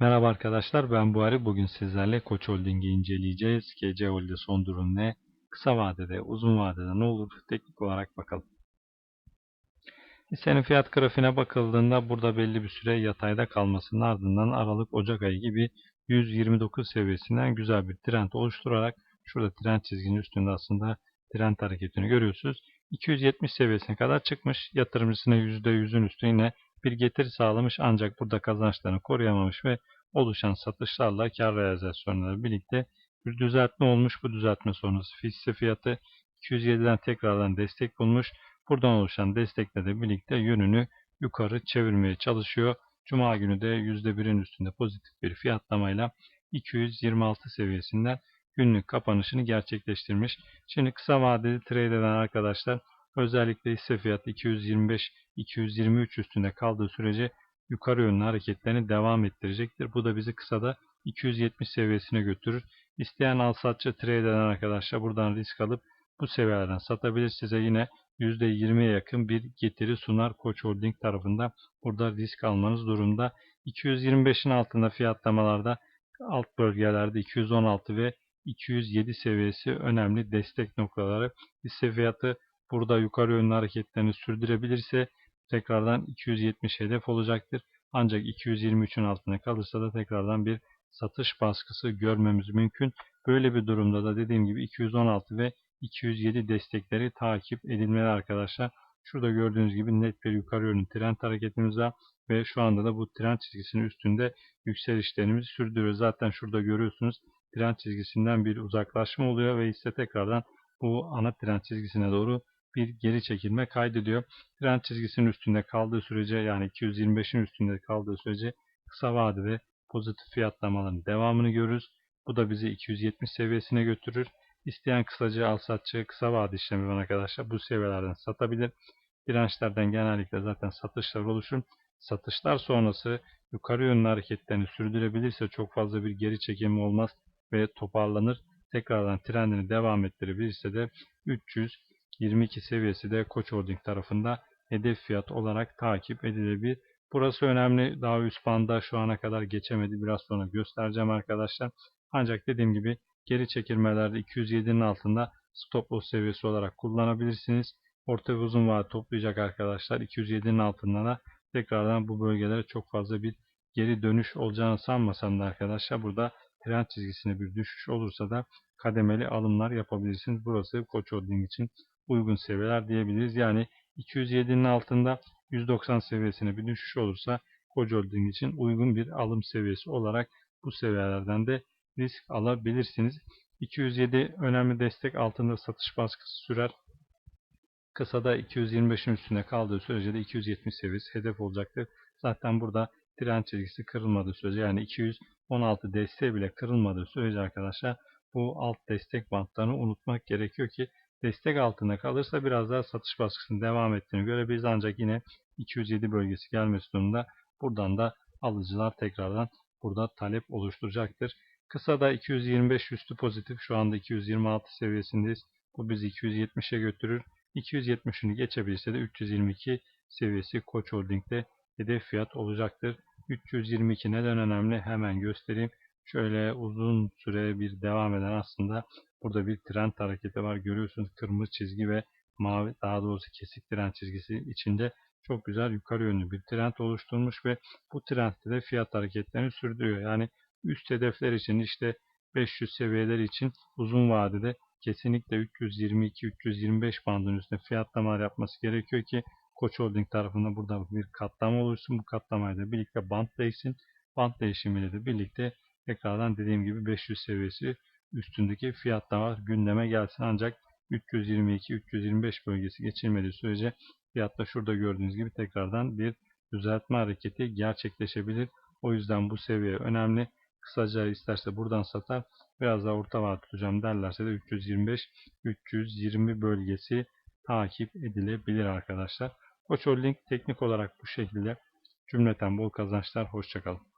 Merhaba arkadaşlar ben Buhari. Bugün sizlerle Koç Holding'i inceleyeceğiz. GC Holding'de son durum ne? Kısa vadede, uzun vadede ne olur? Teknik olarak bakalım. Hissenin fiyat grafiğine bakıldığında burada belli bir süre yatayda kalmasının ardından Aralık-Ocak ayı gibi 129 seviyesinden güzel bir trend oluşturarak şurada trend çizginin üstünde aslında trend hareketini görüyorsunuz. 270 seviyesine kadar çıkmış. Yatırımcısına %100'ün üstü yine bir getiri sağlamış ancak burada kazançlarını koruyamamış ve oluşan satışlarla kar realizasyonları birlikte bir düzeltme olmuş. Bu düzeltme sonrası hisse fiyatı 207'den tekrardan destek bulmuş. Buradan oluşan destekle de birlikte yönünü yukarı çevirmeye çalışıyor. Cuma günü de %1'in üstünde pozitif bir fiyatlamayla 226 seviyesinden günlük kapanışını gerçekleştirmiş. Şimdi kısa vadeli trade eden arkadaşlar özellikle hisse fiyatı 225-223 üstünde kaldığı sürece yukarı yönlü hareketlerini devam ettirecektir. Bu da bizi kısada 270 seviyesine götürür. İsteyen al satçı trade eden arkadaşlar buradan risk alıp bu seviyelerden satabilir. Size yine %20'ye yakın bir getiri sunar Koç Holding tarafında. Burada risk almanız durumda. 225'in altında fiyatlamalarda alt bölgelerde 216 ve 207 seviyesi önemli destek noktaları. Hisse fiyatı burada yukarı yönlü hareketlerini sürdürebilirse tekrardan 270 hedef olacaktır. Ancak 223'ün altına kalırsa da tekrardan bir satış baskısı görmemiz mümkün. Böyle bir durumda da dediğim gibi 216 ve 207 destekleri takip edilmeli arkadaşlar. Şurada gördüğünüz gibi net bir yukarı yönlü trend hareketimiz var ve şu anda da bu trend çizgisinin üstünde yükselişlerimizi sürdürüyoruz. Zaten şurada görüyorsunuz trend çizgisinden bir uzaklaşma oluyor ve hisse tekrardan bu ana trend çizgisine doğru bir geri çekilme kaydediyor. Trend çizgisinin üstünde kaldığı sürece yani 225'in üstünde kaldığı sürece kısa vadede pozitif fiyatlamaların devamını görürüz. Bu da bizi 270 seviyesine götürür. İsteyen kısacı al satçı kısa vade işlemi var arkadaşlar. Bu seviyelerden satabilir. Dirençlerden genellikle zaten satışlar oluşur. Satışlar sonrası yukarı yönlü hareketlerini sürdürebilirse çok fazla bir geri çekimi olmaz ve toparlanır. Tekrardan trendini devam ettirebilirse de 322 seviyesi de Koç Holding tarafında hedef fiyat olarak takip edilebilir. Burası önemli. Daha üst banda şu ana kadar geçemedi. Biraz sonra göstereceğim arkadaşlar. Ancak dediğim gibi geri çekilmelerde 207'nin altında stop loss seviyesi olarak kullanabilirsiniz. Orta ve uzun vade toplayacak arkadaşlar. 207'nin altında da tekrardan bu bölgelere çok fazla bir geri dönüş olacağını sanmasam da arkadaşlar burada trend çizgisine bir düşüş olursa da kademeli alımlar yapabilirsiniz. Burası Koç Holding için uygun seviyeler diyebiliriz. Yani 207'nin altında 190 seviyesine bir düşüş olursa Koç Holding için uygun bir alım seviyesi olarak bu seviyelerden de risk alabilirsiniz. 207 önemli destek altında satış baskısı sürer. Kısada 225'in üstünde kaldığı sürece de 270 seviyesi hedef olacaktır. Zaten burada trend çizgisi kırılmadığı sürece yani 216 desteği bile kırılmadığı sürece arkadaşlar bu alt destek bantlarını unutmak gerekiyor ki destek altında kalırsa biraz daha satış baskısının devam ettiğini görebiliriz. Ancak yine 207 bölgesi gelmesi durumunda buradan da alıcılar tekrardan burada talep oluşturacaktır. Kısada 225 üstü pozitif. Şu anda 226 seviyesindeyiz. Bu bizi 270'e götürür. 270'ini geçebilirse de 322 seviyesi Koç Holding'de hedef fiyat olacaktır. 322 neden önemli hemen göstereyim. Şöyle uzun süre bir devam eden aslında burada bir trend hareketi var. Görüyorsunuz kırmızı çizgi ve mavi daha doğrusu kesik trend çizgisi içinde çok güzel yukarı yönlü bir trend oluşturmuş ve bu trendde de fiyat hareketlerini sürdürüyor. Yani üst hedefler için işte 500 seviyeler için uzun vadede kesinlikle 322-325 bandının üstünde fiyatlamalar yapması gerekiyor ki Koç Holding tarafında burada bir katlama oluşsun. Bu katlamayla birlikte band değişsin. Band değişimiyle de birlikte tekrardan dediğim gibi 500 seviyesi üstündeki fiyatlamalar gündeme gelsin. Ancak 322-325 bölgesi geçilmediği sürece fiyatta şurada gördüğünüz gibi tekrardan bir düzeltme hareketi gerçekleşebilir. O yüzden bu seviye önemli. Kısaca isterse buradan satar. Biraz daha orta vade tutacağım derlerse de 325-320 bölgesi takip edilebilir arkadaşlar. Koç Holding teknik olarak bu şekilde cümleten bol kazançlar. Hoşçakalın.